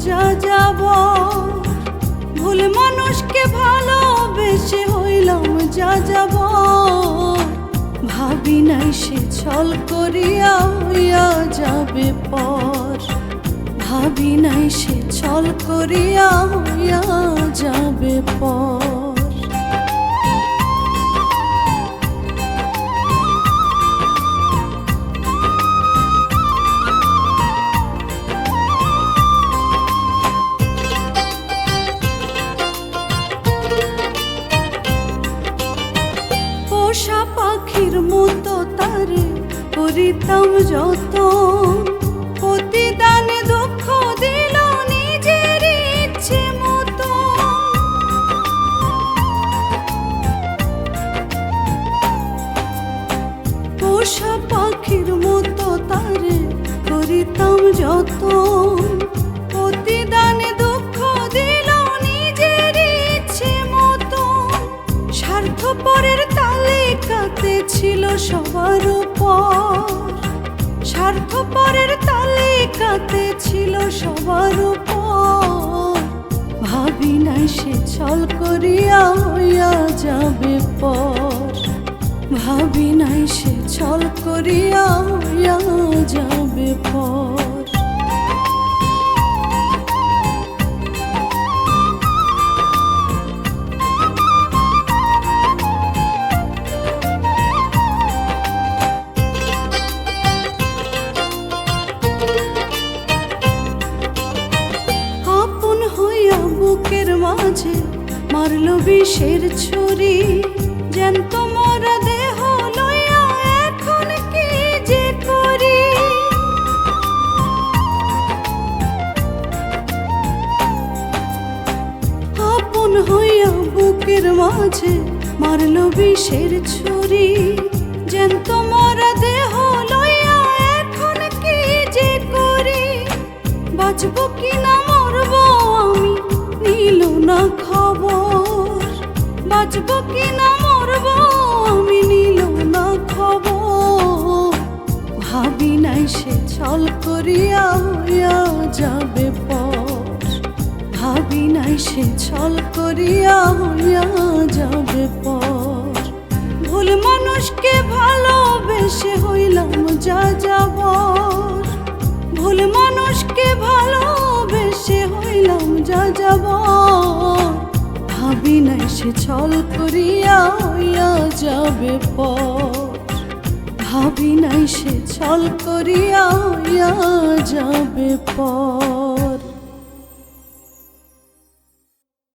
যাব। ভুল মানুষকে ভালোবেসে হইলাম যা যাব। ভাবি নাই সে ছল করিয়া হইয়া যাবে পর। ভাবি নাই সে ছল করিয়া হইয়া যাবে পর। পাখির মতো তারে করিতাম যত। প্রতিদানে দুঃখ দিল নিজের ইচ্ছে মতো। পোষা পাখির মতো তারে করিতাম যত। তালিকাতে ছিল সবার উপর। স্বার্থপরের তালিকাতে ছিল সবার উপর। ভাবি নাই সে ছল করিয়া হইয়া যাবে পর। ভাবি নাই সে ছল করিয়া হইয়া যাবে পর। মাঝে মারল বিষের ছুরি। জ্যান্ত মরা দেহ লইয়া এখন কি যে করি? আপন হইয়া বুকের মাঝে মারল বিষের ছুরি। জ্যান্ত মরা দেহ লইয়া এখন কি যে করি? বাঁচবো কি খবর। বাঁচবো কি না মরবো, আমি নিল না খবর। ভাবি নাই সে ছল করিয়া হইয়া যাবে পর। ভাবি নাই সে ছল করিয়া হইয়া যাবে পর। ভুল মানুষকে ভালোবেসে হইলাম যা যাবর ভুল মানুষকে ভালোবেসে হইলাম যা যাব ভাবি নাই সে ছল করিয়া হইয়া যাবে পথ। ভাবি নাই সে ছল করিয়া হইয়া যাবে পর